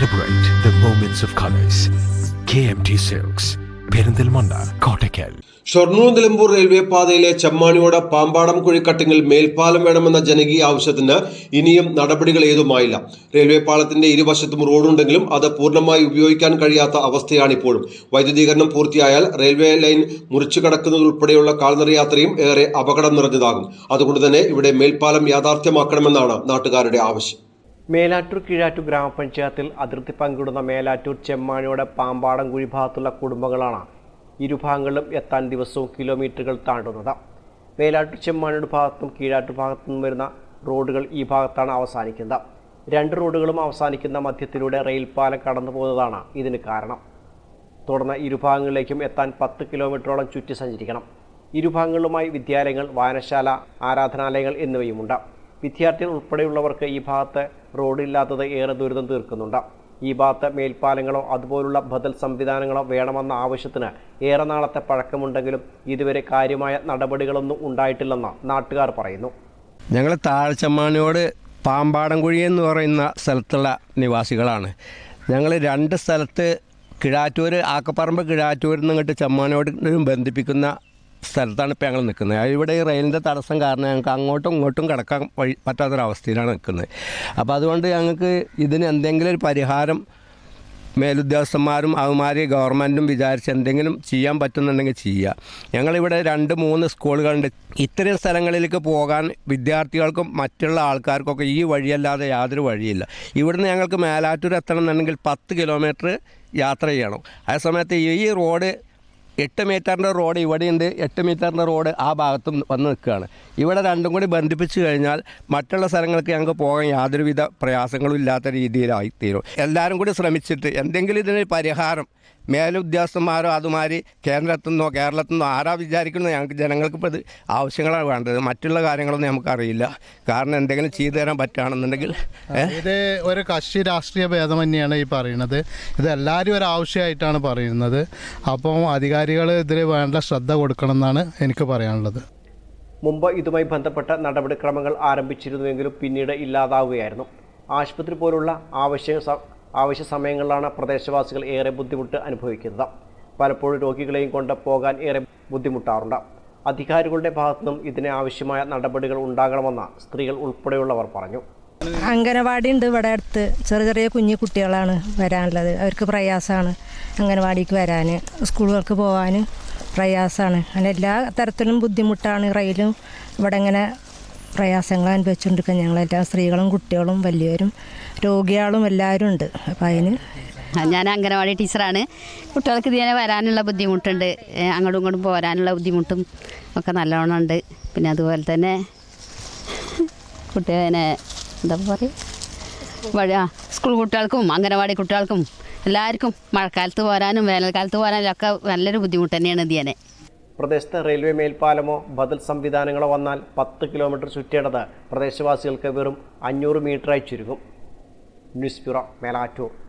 Celebrate the moments of colors. KMT silks Perinthalmanna Kottakkal Shoranur Nilambur railway പാതയിലെ ചെമ്മാണിയോട് പാമ്പാടം കുഴിക്കട്ടിങ്ങിൽ മേൽപ്പാലം വേണമെന്ന ജനകീയ ആവശ്യത്തിന് ഇനിയും നടപടികൾ ഏതുമായില്ല റെയിൽവേ പാലത്തിന്റെ ഇരുവശത്തും റോഡുണ്ടെങ്കിലും അത് പൂർണമായി ഉപയോഗിക്കാൻ കഴിയാത്ത അവസ്ഥയാണിപ്പോഴും. വൈദ്യുതീകരണം പൂർത്തിയായാൽ റെയിൽവേ ലൈൻ മുറിച്ചു കടക്കുന്നതുൾപ്പെടെയുള്ള കാൽനട യാത്രയും ഏറെ അപകടം നിറഞ്ഞതാകും. അതുകൊണ്ട് തന്നെ ഇവിടെ മേൽപ്പാലം യാഥാർത്ഥ്യമാക്കണമെന്നാണ് നാട്ടുകാരുടെ ആവശ്യം. മേലാറ്റൂർ കീഴാറ്റൂർ ഗ്രാമപഞ്ചായത്തിൽ അതിർത്തി പങ്കിടുന്ന മേലാറ്റൂർ ചെമ്മാണിയുടെ പാമ്പാടം കുഴി ഭാഗത്തുള്ള കുടുംബങ്ങളാണ് ഇരുഭാഗങ്ങളിലും എത്താൻ ദിവസവും കിലോമീറ്ററുകൾ താണ്ടുന്നത്. മേലാറ്റൂർ ചെമ്മാണിയുടെ ഭാഗത്തും കീഴാറ്റൂർ ഭാഗത്തും വരുന്ന റോഡുകൾ ഈ ഭാഗത്താണ് അവസാനിക്കുന്നത്. രണ്ട് റോഡുകളും അവസാനിക്കുന്ന മധ്യത്തിലൂടെ റെയിൽപാലം കടന്നു പോകുന്നതാണ് ഇതിന് കാരണം. തുടർന്ന് ഇരുഭാഗങ്ങളിലേക്കും എത്താൻ പത്ത് കിലോമീറ്ററോളം ചുറ്റി സഞ്ചരിക്കണം. ഇരുഭാഗങ്ങളിലുമായി വിദ്യാലയങ്ങൾ വായനശാല ആരാധനാലയങ്ങൾ എന്നിവയുമുണ്ട്. വിദ്യാർത്ഥികൾ ഉൾപ്പെടെയുള്ളവർക്ക് ഈ ഭാഗത്ത് റോഡില്ലാത്തത് ഏറെ ദുരിതം തീർക്കുന്നുണ്ട്. ഈ ഭാഗത്ത് മേൽപ്പാലങ്ങളോ അതുപോലുള്ള ബദൽ സംവിധാനങ്ങളോ വേണമെന്ന ആവശ്യത്തിന് ഏറെ നാളത്തെ പഴക്കമുണ്ടെങ്കിലും ഇതുവരെ കാര്യമായ നടപടികളൊന്നും ഉണ്ടായിട്ടില്ലെന്ന് നാട്ടുകാർ പറയുന്നു. ഞങ്ങൾ താഴ്ചമ്മാണിയോട് പാമ്പാടംകുഴി എന്ന് പറയുന്ന സ്ഥലത്തുള്ള നിവാസികളാണ്. ഞങ്ങൾ രണ്ട് സ്ഥലത്ത് കിഴാറ്റൂർ ആക്കപ്പറമ്പ് കിഴാറ്റൂരിൽ നിന്ന് ഇങ്ങോട്ട് ബന്ധിപ്പിക്കുന്ന സ്ഥലത്താണ് ഇപ്പോൾ ഞങ്ങൾ നിൽക്കുന്നത് ഇവിടെ ഈ റെയിലിന്റെ തടസ്സം കാരണം ഞങ്ങൾക്ക് അങ്ങോട്ടും ഇങ്ങോട്ടും കിടക്കാൻ വഴി പറ്റാത്തൊരവസ്ഥയിലാണ് നിൽക്കുന്നത് അപ്പോൾ അതുകൊണ്ട് ഞങ്ങൾക്ക് ഇതിന് എന്തെങ്കിലും ഒരു പരിഹാരം മേലുദ്യോഗസ്ഥന്മാരും അവന്മാരെ ഗവൺമെന്റും വിചാരിച്ച് എന്തെങ്കിലും ചെയ്യാൻ പറ്റുന്നുണ്ടെങ്കിൽ ചെയ്യുക ഞങ്ങളിവിടെ രണ്ട് മൂന്ന് സ്കൂളുകളുണ്ട്. ഇത്തരം സ്ഥലങ്ങളിലേക്ക് പോകാൻ വിദ്യാർത്ഥികൾക്കും മറ്റുള്ള ആൾക്കാർക്കൊക്കെ ഈ വഴിയല്ലാതെ യാതൊരു വഴിയില്ല. ഇവിടുന്ന് ഞങ്ങൾക്ക് മേലാറ്റൂർ എത്തണം എന്നുണ്ടെങ്കിൽ പത്ത് കിലോമീറ്റർ യാത്ര ചെയ്യണം. ആ സമയത്ത് ഈ റോഡ് എട്ട് മീറ്ററിന്റെ റോഡ് ഇവിടെയുണ്ട്. എട്ട് മീറ്ററിന്റെ റോഡ് ആ ഭാഗത്തും വന്ന് നിൽക്കുകയാണ്. ഇവിടെ രണ്ടും കൂടി ബന്ധിപ്പിച്ച് കഴിഞ്ഞാൽ മറ്റുള്ള സ്ഥലങ്ങൾക്ക് ഞങ്ങൾക്ക് പോകാൻ യാതൊരുവിധ പ്രയാസങ്ങളും ഇല്ലാത്ത രീതിയിലായിത്തീരും എല്ലാവരും കൂടി ശ്രമിച്ചിട്ട് എന്തെങ്കിലും ഇതിന് പരിഹാരം മേലുദ്യോഗസ്ഥന്മാരോ അതുമാതിരി കേന്ദ്രത്തിൽ നിന്നോ കേരളത്തിൽ നിന്നോ ആരാ വിചാരിക്കുന്നത് ഞങ്ങൾക്ക് ജനങ്ങൾക്ക് ഇപ്പോൾ ഇത് ആവശ്യങ്ങളാണ് വേണ്ടത്. മറ്റുള്ള കാര്യങ്ങളൊന്നും നമുക്കറിയില്ല. കാരണം എന്തെങ്കിലും ചെയ്തു തരാൻ പറ്റുകയാണെന്നുണ്ടെങ്കിൽ ഇത് ഒരു കക്ഷി രാഷ്ട്രീയ ഭേദം തന്നെയാണ് ഈ പറയുന്നത്. ഇത് എല്ലാവരും ഒരു ആവശ്യമായിട്ടാണ് പറയുന്നത്. അപ്പം അധികാരികൾ ഇതിൽ വേണ്ട ശ്രദ്ധ കൊടുക്കണം എന്നാണ് എനിക്ക് പറയാനുള്ളത്. മുമ്പ് ഇതുമായി ബന്ധപ്പെട്ട നടപടിക്രമങ്ങൾ ആരംഭിച്ചിരുന്നുവെങ്കിലും പിന്നീട് ഇല്ലാതാവുകയായിരുന്നു. ആശുപത്രി പോലുള്ള ആവശ്യ ആവശ്യ സമയങ്ങളിലാണ് പ്രദേശവാസികൾ ഏറെ ബുദ്ധിമുട്ട് അനുഭവിക്കുന്നത്. പലപ്പോഴും രോഗികളെയും കൊണ്ട് പോകാൻ ഏറെ ബുദ്ധിമുട്ടാറുണ്ട്. അധികാരികളുടെ ഭാഗത്തുനിന്നും ഇതിന് ആവശ്യമായ നടപടികൾ ഉണ്ടാകണമെന്ന് സ്ത്രീകൾ ഉൾപ്പെടെയുള്ളവർ പറഞ്ഞു. അംഗനവാടി ഉണ്ട് ഇവിടെ അടുത്ത്. ചെറിയ ചെറിയ കുഞ്ഞു കുട്ടികളാണ് വരാനുള്ളത്. അവർക്ക് പ്രയാസമാണ് അംഗനവാടിക്ക് വരാൻ സ്കൂളുകൾക്ക് പോകാൻ പ്രയാസമാണ്. അങ്ങനെ എല്ലാ തരത്തിലും ബുദ്ധിമുട്ടാണ്. റെയിലും ഇവിടെ ഇങ്ങനെ പ്രയാസങ്ങൾ അനുഭവിച്ചുകൊണ്ടിരിക്കുക ഞങ്ങളെല്ലാം സ്ത്രീകളും കുട്ടികളും വലിയവരും രോഗികളും എല്ലാവരും ഉണ്ട്. അപ്പം അതിന് ഞാൻ അംഗനവാടി ടീച്ചറാണ്. കുട്ടികൾക്ക് ഇതിനെ വരാനുള്ള ബുദ്ധിമുട്ടുണ്ട്. അങ്ങോട്ടും ഇങ്ങോട്ടും പോരാനുള്ള ബുദ്ധിമുട്ടും ഒക്കെ നല്ലോണം ഉണ്ട്. പിന്നെ അതുപോലെ തന്നെ കുട്ടികളെ എന്താ പറയുക വഴി ആ സ്കൂൾ കുട്ടികൾക്കും അംഗനവാടി കുട്ടികൾക്കും എല്ലാവർക്കും മഴക്കാലത്ത് പോരാനും വേനൽക്കാലത്ത് പോരാനും ഒക്കെ നല്ലൊരു ബുദ്ധിമുട്ട് തന്നെയാണ് ഇതിനെ പ്രദേശത്ത് റെയിൽവേ മേൽപ്പാലമോ ബദൽ സംവിധാനങ്ങളോ വന്നാൽ പത്ത് കിലോമീറ്റർ ചുറ്റേണ്ടത് പ്രദേശവാസികൾക്ക് വെറും അഞ്ഞൂറ് മീറ്ററായി ചുരുങ്ങും. News bureau Melattur.